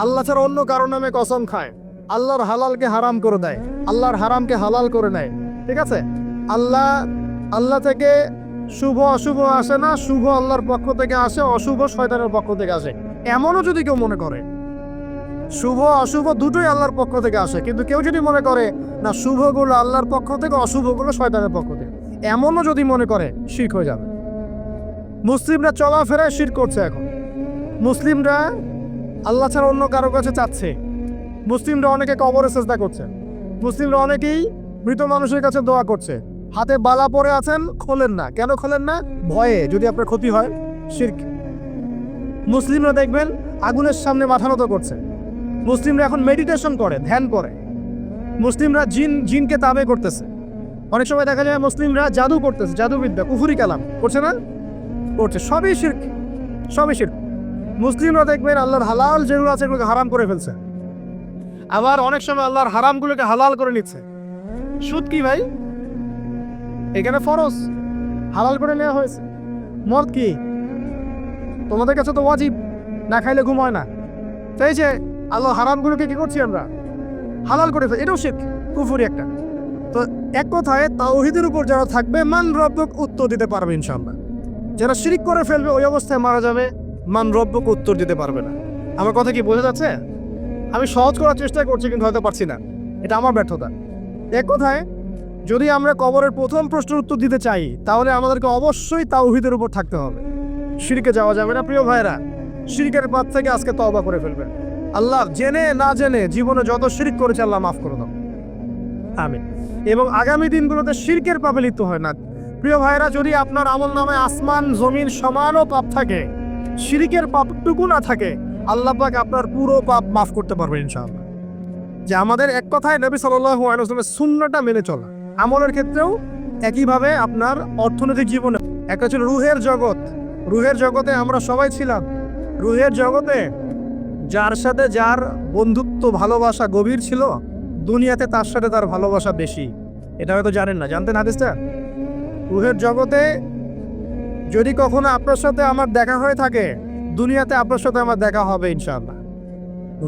আল্লাহ ছাড়া অন্য কারও নামে কসম খায়। আল্লাহর হালালকে হারাম করে দেয়। আল্লাহর হারামকে হালাল করে নেয়। ঠিক আছে? আল্লাহ আল্লাহ থেকে শুভ অশুভ আসে না, শুভ আল্লাহর পক্ষ থেকে আসে, অশুভ শয়তানের পক্ষ থেকে আসে। এমনও যদি কেউ মনে করে, শুভ, অশুভ দুটোই আল্লাহর পক্ষ থেকে আসে। কিন্তু কেউ যদি মনে করে, না, শুভগুলো আল্লাহর পক্ষ থেকে, অশুভগুলো শয়তানের পক্ষ থেকে। এমনও যদি মনে করে, শির্ক হয়ে যাবে। মুসলিমরা চলাফেরায় শির করছে এখন। মুসলিমরা আল্লাহ ছাড়া অন্য কারও কাছে চাচ্ছে। মুসলিমরা অনেকে কবরে চেষ্টা করছে। মুসলিমরা অনেকেই মৃত মানুষের কাছে দোয়া করছে। হাতে বালা পরে আছেন, খোলেন না। কেন খোলেন না? ভয়ে, যদি আপনার ক্ষতি হয়, শির্ক। মুসলিমরা দেখবেন আগুনের সামনে মাথা নত করছে। মুসলিমরা এখন মেডিটেশন করে, ধ্যান করে। মুসলিমরা জিন, জিনকে তাবে করতেছে। অনেক সময় দেখা যায় মুসলিমরা জাদু করতেছে, জাদুবিদ্যা, কুফুরি কালাম। করছে না? করছে। সবই শির্ক। সবই শির্ক। মুসলিমরা দেখবেন আল্লাহর হালাল যেগুলো আছে এগুলোকে হারাম করে ফেলছে। আবার অনেক সময় আল্লাহর হারামগুলোকে হালাল করে নিচ্ছে। সুদ কি ভাই? এখানে ফরজ। হালাল করে নেওয়া হয়েছে। মদ কি? তোমাদের কাছে তো ওয়াজিব। না খাইলে ঘুম হয় না। তাই যে আল্লাহ হারামগুলোকে কি করছি আমরা? হালাল করে এটাও শিখ কুফুরি একটা। তো এক কথায় তাওহিদের উপর যারা থাকবে, মান রব্বক উত্তর দিতে পারবে ইনশাআল্লাহ। যারা শিরিক করে ফেলবে, ওই অবস্থায় মারা যাবে। মান রব্বক উত্তর দিতে পারবে না। আমার কথা কি বোঝা যাচ্ছে? আমি সহজ করার চেষ্টা করছি কিন্তু হয়তো পারছি না। এটা আমার ব্যর্থতা। এক কথায়, যদি আমরা কবরের প্রথম প্রশ্নের উত্তর দিতে চাই, তাহলে আমাদেরকে অবশ্যই তাওহিদের উপর থাকতে হবে। শিরিকে যাওয়া যাবে না, প্রিয় ভাইরা শিরিকের পাত থেকে আজকে তওবা করে ফেলবেন। আল্লাহ জেনে না জেনে জীবনে যত শিরিক করেছে, আল্লাহ মাফ করে দাও। আমি এবং আগামী দিনগুলোতে শিরকের পাপে লিপ্ত হয় না। প্রিয় ভাইরা যদি আপনার আমল নামে আসমান, জমিন সমানও পাপ থাকে শিরিকের পাপটুকু না থাকে, আল্লাহ পাক আপনার পুরো পাপ মাফ করতে পারবে ইনশাআল্লাহ। যে আমাদের এক কথায় নবী সাল্লাল্লাহু আলাইহি ওয়াসাল্লামের সুন্নাহটা মেনে চলা, আমলের ক্ষেত্রেও একইভাবে আপনার অর্থনৈতিক জীবনে, একটা ছিল রুহের জগৎ। রুহের জগতে আমরা সবাই ছিলাম। রুহের জগতে যার সাথে যার বন্ধুত্ব, ভালোবাসা গভীর ছিল, দুনিয়াতে তার সাথে তার ভালোবাসা বেশি। এটা হয়তো জানেন না। জানতেন হাদিসটা? রুহের জগতে যদি কখনো আপনার সাথে আমার দেখা হয়ে থাকে, দুনিয়াতে আপনার সাথে আমার দেখা হবে, ইনশাআল্লাহ।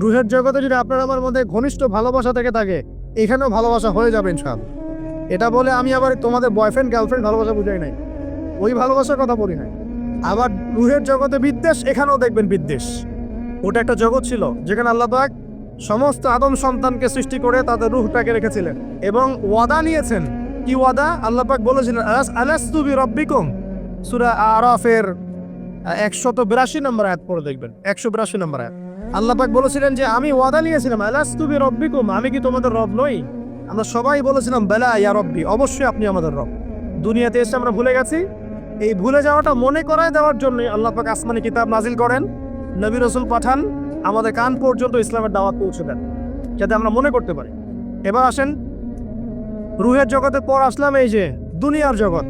রুহের জগতে যদি আপনার আমার মধ্যে ঘনিষ্ঠ ভালোবাসা থেকে থাকে, এখানেও ভালোবাসা হয়ে যাবে, ইনশাআল্লাহ। এটা বলে আমি আবার তোমাদের বয়ফ্রেন্ড গার্লফ্রেন্ড ভালোবাসা বুঝাই নাই। ওই ভালোবাসার কথা বলি নাই। আবার রুহের জগতে বিদ্বেষ, এখানেও দেখবেন বিদ্বেষ। ওটা একটা জগৎ ছিল, যেখানে আল্লাহ পাক সমস্ত আদম সন্তানকে সৃষ্টি করে তাদের রুহটাকে রেখেছিলেন এবং ওয়াদা নিয়েছেন। কি ওয়াদা? আল্লাহ পাক বলেছিলেন, আলাস, আলাস্তু বি রব্বিকুম সূরা আরাফের একশত বিরাশি নম্বর আয়াত পড়ে দেখবেন। একশো বিরাশি নম্বর আয়াত। আল্লাহ পাক বলেছিলেন যে, আমি ওয়াদা নিয়েছিলাম, আলাস্তু বি রব্বিকুম আমি কি তোমাদের রব নই? আমরা সবাই বলেছিলাম, বেলা ইয়া রব্বি, অবশ্যই আপনি আমাদের রব। দুনিয়াতে এসে আমরা ভুলে গেছি। এই ভুলে যাওয়াটা মনে করায় দেওয়ার জন্য আল্লাহ পাক আসমানি কিতাব নাজিল করেন, নবী রসুল পাঠান, আমাদের কান পর্যন্ত ইসলামের দাওয়াত পৌঁছে দেন, যাতে আমরা মনে করতে পারি। এবার আসেন, রুহের জগতে পর আসলাম এই যে, দুনিয়ার জগৎ।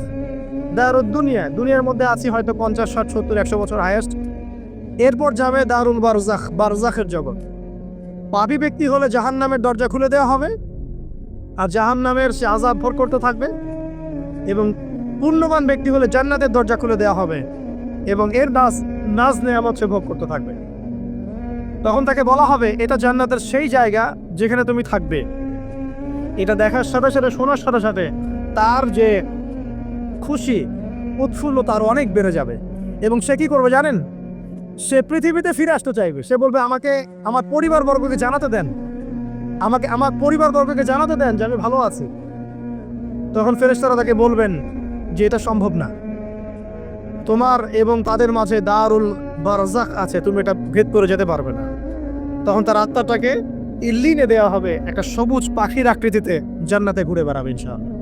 দারুদ দুনিয়া। দুনিয়ার মধ্যে আছি হয়তো পঞ্চাশ, ষাট, সত্তর, একশো বছর হায়েস্ট এরপর যাবে দারুল বারজাখ, বারজাখের জগৎ। পাপী ব্যক্তি হলে জাহান নামের দরজা খুলে দেওয়া হবে। আর জাহান নামের সে আজাব ভর করতে থাকবে। এবং পুণ্যবান ব্যক্তি হলে জান্নাতের দরজা খুলে দেওয়া হবে। এবং এর নাজ নাজ নেয়ামত সে ভোগ করতে থাকবে। তখন তাকে বলা হবে, এটা জান্নাতের সেই জায়গা যেখানে তুমি থাকবে। এটা দেখার সাথে সাথে, শোনার সাথে সাথে তার যে খুশি, উৎফুল্লতা আরও অনেক বেড়ে যাবে। এবং সে কি করবে জানেন? সে পৃথিবীতে ফিরে আসতে চাইবে। সে বলবে, আমাকে আমার পরিবারবর্গকে জানাতে দেন। আমাকে, আমার পরিবারবর্গকে জানাতে দেন যে আমি ভালো আছি। তখন ফেরেশতারা তাকে বলবেন যে, এটা সম্ভব না। তোমার এবং তাদের মাঝে দারুল বারজাক আছে, তুমি এটা ভেদ করে যেতে পারবে না। তখন তার আত্মাটাকে ইল্লিনে দেওয়া হবে, একটা সবুজ পাখির আকৃতিতে জান্নাতে ঘুরে বেড়াবে ইনশাআল্লাহ।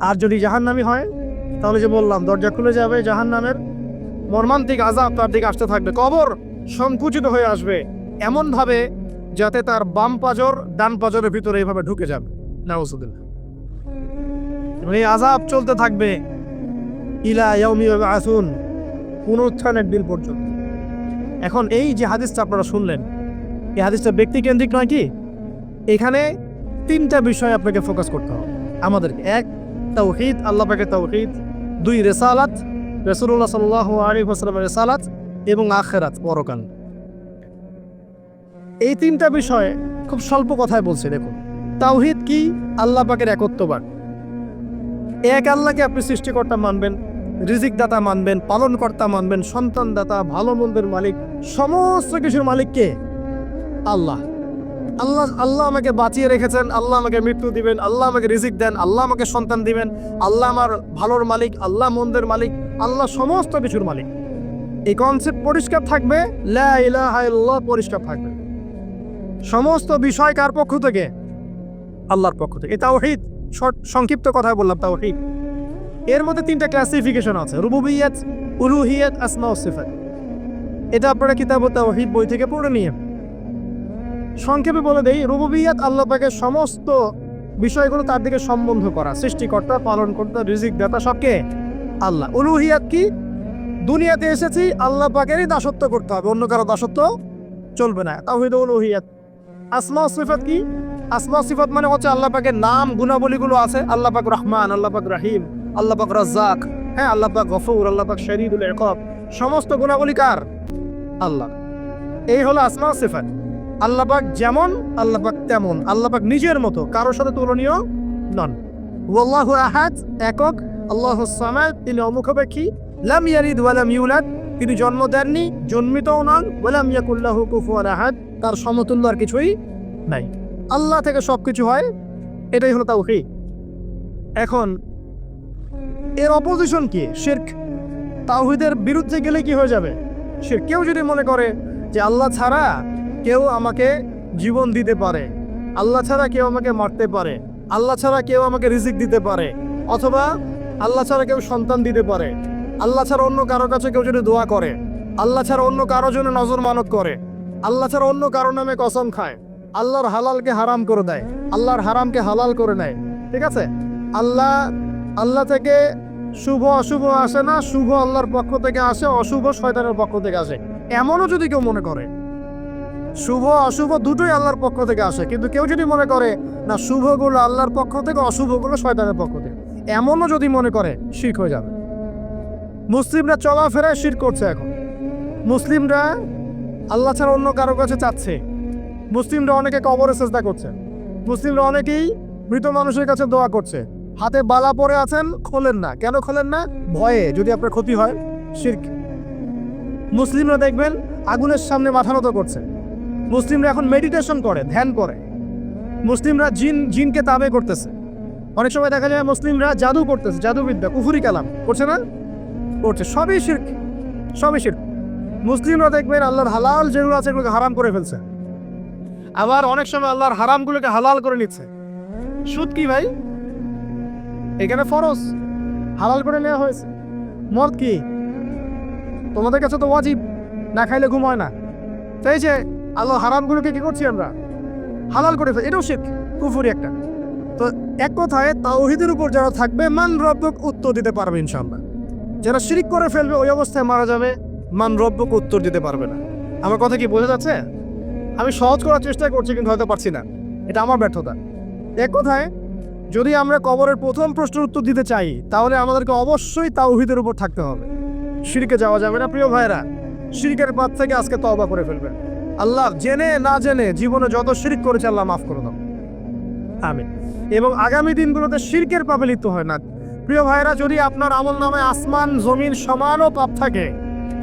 আর যদি জাহান্নামি হয়, তাহলে যে বললাম, দরজা খুলে যাবে জাহান্নামের। মর্মান্তিক আজাব তার দিকে আসতে থাকবে। কবর সংকুচিত হয়ে আসবে এমনভাবে যাতে তার বাম পাজর, ডান পাজরের ভিতরে এইভাবে ঢুকে যাবে। নাউজুবিল্লাহ। এবং এই আজাব চলতে থাকবে ইলা ইয়াউমি আসুন পুনরুত্থানের দিন পর্যন্ত। এখন এই যে হাদিসটা আপনারা শুনলেন, এই হাদিসটা ব্যক্তিকেন্দ্রিক নয় কি? এখানে তিনটা বিষয় আপনাকে ফোকাস করতে হবে। আমাদের এক তাওহিদ আল্লাহ পাকের তাওহিদ দুই রেসালাত রসুল্লাহ সাল্লাহ আলী হাসলামের রেসালাত এবং আখেরাত পরকাল। এই তিনটা বিষয়ে খুব স্বল্প কথায় বলছে, দেখুন। তাওহিদ কি? আল্লাহ পাকের একত্ববাদ। এক আল্লাহকে আপনি সৃষ্টিকর্তা মানবেন রিজিক দাতা মানবেন, পালনকর্তা মানবেন সন্তান দাতা ভালো মন্দের মালিক, সমস্ত কিছুর মালিক কে? আল্লাহ। আল্লাহ আল্লাহ আমাকে বাঁচিয়ে রেখেছেন, আল্লাহ আমাকে মৃত্যু দিবেন, আল্লাহ আমাকে রিজিক দেন, আল্লাহ আমাকে সন্তান দিবেন, আল্লাহ আমার ভালোর মালিক, আল্লাহ মন্দের মালিক, আল্লাহ সমস্ত কিছুর মালিক। এই কনসেপ্ট পরিষ্কার থাকবে? পরিষ্কার থাকবে। সমস্ত বিষয় কার পক্ষ থেকে? আল্লাহর পক্ষ থেকে। এই তাওহীদ শর্ট সংক্ষিপ্ত কথায় বললাম, তাওহীদ। এর মধ্যে তিনটা ক্লাসিফিকেশন আছে, রুবুবিয়াত, উলুহিয়াত আসমা ও সিফাত। এটা আপনারা কিতাব তাওহীদ বই থেকে পড়ে নিয়ে সংক্ষেপে বলে দেই, রুবুবিয়াত আল্লাহ পাকের সমস্ত বিষয়গুলো তার দিকে সম্বন্ধ করা। সৃষ্টিকর্তা, পালনকর্তা রিজিক দাতা সবকে আল্লাহ। উলুহিয়াত কি? দুনিয়াতে এসেছি, আল্লাহ পাকেরই দাসত্ব করতে হবে, অন্য কারও দাসত্ব চলবে না। তাহিদ উলুহিয়াত। আসমা সিফাত কি? আসমা সিফাত মানে হচ্ছে আল্লাহ পাকের নাম, গুণাবলীগুলো আছে। আল্লাহ পাক রহমান, আল্লাহ পাক রাহিম, আল্লাহ পাক রাজ্জাক হ্যাঁ আল্লাহ পাক গফুর, আল্লাহ পাক শরীদুল ইকব সমস্ত গুণাবলী কার? আল্লাহ। এই হলো আসমা সিফাত। আল্লাহ পাক যেমন আল্লাহ পাক তেমন। আল্লাহ পাক নিজের মতো, কারোর সাথে তুলনীয় নন। ওয়াল্লাহু আহাদ, একক, আল্লাহু সামাদ, তিনি অমুখাপেক্ষী। লাম ইয়ালিদ ওয়া লাম ইউলাদ, তিনি জন্ম দেননি, জন্মিতও নন। ওয়া লাম ইয়াকুল্লাহু কুফুয়ান আহাদ, তার সমতুল্য আর কিছুই নাই। আল্লাহ থেকে সবকিছু হয়, এটাই হলো তাওহীদ। এখন, এর অপোজিশন কি? শিরক। তাওহীদের বিরুদ্ধে গেলে কি হয়ে যাবে? শিরক। কেউ যদি মনে করে যে আল্লাহ ছাড়া কেউ আমাকে জীবন দিতে পারে। আল্লাহ ছাড়া কেউ আমাকে মারতে পারে। আল্লাহ ছাড়া কেউ আমাকে রিজিক দিতে পারে। অথবা আল্লাহ ছাড়া কেউ সন্তান দিতে পারে। আল্লাহ ছাড়া অন্য কারও কাছে কেউ যদি দোয়া করে, আল্লাহ ছাড়া অন্য কারও জন্য নজর মানত করে, আল্লাহ ছাড়া অন্য কারও নামে কসম খায়, আল্লাহর হালালকে হারাম করে দেয়, আল্লাহর হারামকে হালাল করে নেয়। ঠিক আছে? আল্লাহ আল্লাহ থেকে শুভ অশুভ আসে না, শুভ আল্লাহর পক্ষ থেকে আসে, অশুভ শয়তানের পক্ষ থেকে আসে। এমনও যদি কেউ মনে করে শুভ, অশুভ দুটোই আল্লাহর পক্ষ থেকে আসে। কিন্তু কেউ যদি মনে করে, না, শুভগুলো আল্লাহর পক্ষ থেকে, অশুভগুলো শয়তানের পক্ষ থেকে। এমনও যদি মনে করে, শির্ক হয়ে যাবে। মুসলিমরা চলাফেরায় শির করছে এখন। মুসলিমরা আল্লাহ ছাড়া অন্য কারও কাছে চাচ্ছে। মুসলিমরা অনেকে কবরে চেষ্টা করছে। মুসলিমরা অনেকেই মৃত মানুষের কাছে দোয়া করছে। হাতে বালা পরে আছেন, খোলেন না। কেন খোলেন না? ভয়ে, যদি আপনার ক্ষতি হয়, শির্ক। মুসলিমরা দেখবেন, আগুনের সামনে মাথা নত করছে। মুসলিমরা এখন মেডিটেশন করে, ধ্যান করে। মুসলিমরা জিন, জিনকে তাবে করতেছে। অনেক সময় দেখা যায় মুসলিমরা জাদু করতেছে, জাদুবিদ্যা, কুফুরি কালাম। করছে না? করছে। সবই শির্ক। সবই শির্ক। মুসলিমরা দেখবেন আল্লাহর হালাল যেগুলো আছে এগুলোকে হারাম করে ফেলছে। আবার অনেক সময় আল্লাহর হারামগুলোকে হালাল করে নিচ্ছে। সুদ কি ভাই? এখানে ফরজ। হালাল করে নেওয়া হয়েছে। মদ কি? তোমাদের কাছে তো ওয়াজিব। না খাইলে ঘুম হয় না। তাই যে আল্লাহ হারামগুলোকে কি করছি আমরা? হালাল করে এটাও শিখ কুফুরি একটা। তো এক কথায় তাওহিদের উপর যারা থাকবে, মান রব্বক উত্তর দিতে পারবে ইনশাল্লাহ যারা শিরিক করে ফেলবে, ওই অবস্থায় মারা যাবে, মান রব্বক উত্তর দিতে পারবে না। আমার কথা কি বোঝা যাচ্ছে? আমি সহজ করার চেষ্টা করছি, কিন্তু হয়তো পারছি না। এটা আমার ব্যর্থতা। এক কথায়, যদি আমরা কবরের প্রথম প্রশ্নের উত্তর দিতে চাই, তাহলে আমাদেরকে অবশ্যই তাওহিদের উপর থাকতে হবে। শিরিকে যাওয়া যাবে না, প্রিয় ভাইরা শিরিকের পাত থেকে আজকে তওবা করে ফেলবেন। আল্লাহ জেনে, না জেনে জীবনে যত শিরিক করেছে আল্লাহ মাফ করে দাও। আমি এবং আগামী দিনগুলোতে শিরকের পাপে লিপ্ত হয় না। প্রিয় ভাইরা যদি আপনার আমল নামে আসমান, জমিন সমানও পাপ থাকে,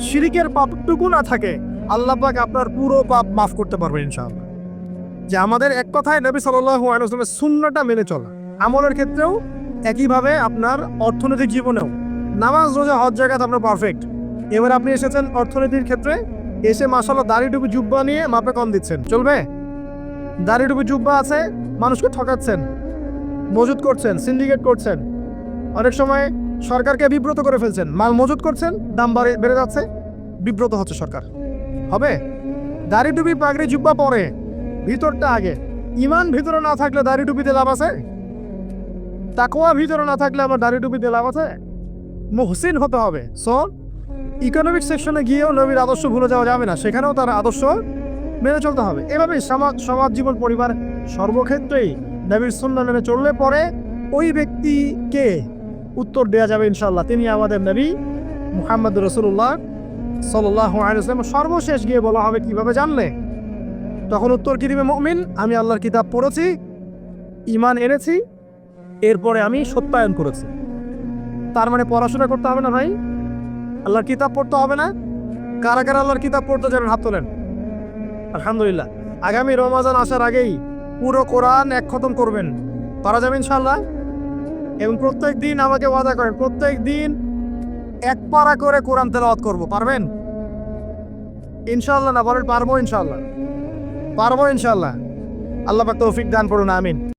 শিরিকের পাপটুকু না থাকে, আল্লাহ পাক আপনার পুরো পাপ মাফ করতে পারবে ইনশাআল্লাহ। যে আমাদের এক কথায় নবী ওয়াসাল্লামের সুন্নাহটা মেনে চলা। আমলের ক্ষেত্রেও একইভাবে আপনার অর্থনৈতিক জীবনেও। নামাজ, রোজা, হজ জায়গাতে আপনার পারফেক্ট এবার আপনি এসেছেন অর্থনীতির ক্ষেত্রে। এসে মাসাল্লাহ দাড়ি টুপি জুব্বা নিয়ে মাপে কম দিচ্ছেন। চলবে? দাড়ি টুপি জুব্বা আছে, মানুষকে ঠকাচ্ছেন, মজুত করছেন সিন্ডিকেট করছেন। অনেক সময় সরকারকে বিব্রত করে ফেলছেন। মাল মজুত করছেন, দাম বাড়ে, বেড়ে যাচ্ছে, বিব্রত হচ্ছে সরকার। হবে? দাড়ি টুপি পাগড়ি, জুব্বা পরে, ভিতরটা আগে। ইমান ভিতরে না থাকলে দাড়ি টুপিতে লাভ আছে? তাকোয়া ভিতরে না থাকলে আমার দাড়ি টুপিতে লাভ আছে? মুহসিন হতে হবে। সো ইকোনমিক সেকশনে গিয়েও নবীর আদর্শ ভুলে যাওয়া যাবে না। সেখানেও তার আদর্শ মেনে চলতে হবে। এভাবেই সমাজ সমাজ, জীবন, পরিবার সর্বক্ষেত্রেই নবীর সুন্না মেনে চললে পরে ওই ব্যক্তিকে উত্তর দেওয়া যাবে ইনশাল্লাহ তিনি আমাদের নবী মুহাম্মদ রসুল্লাহ সাল্লাহ আলাইসলাম সর্বশেষ গিয়ে বলা হবে কীভাবে জানলে? তখন উত্তর কি দিবে মুমিন? আমি আল্লাহর কিতাব পড়েছি ইমান এনেছি, এরপরে আমি সত্যায়ন করেছি। তার মানে পড়াশোনা করতে হবে না ভাই? আল্লাহর কিতাব পড়তে হবে না? কারা কারা আল্লাহর কিতাব পড়তে যাবেন হাত তোলেন। আলহামদুলিল্লাহ, আগামী রমাজান আসার আগেই পুরো কোরআন এক খতম করবেন। পারা যাবে ইনশাল্লাহ এবং প্রত্যেক দিন আমাকে ওয়াদা করেন, প্রত্যেক দিন এক পারা করে কোরআন তেলাওয়াত করব, পারবেন? ইনশাল্লাহ না, বলেন পারব ইনশাল্লাহ পারব ইনশাল্লাহ আল্লাহ তৌফিক দান করুন, আমিন।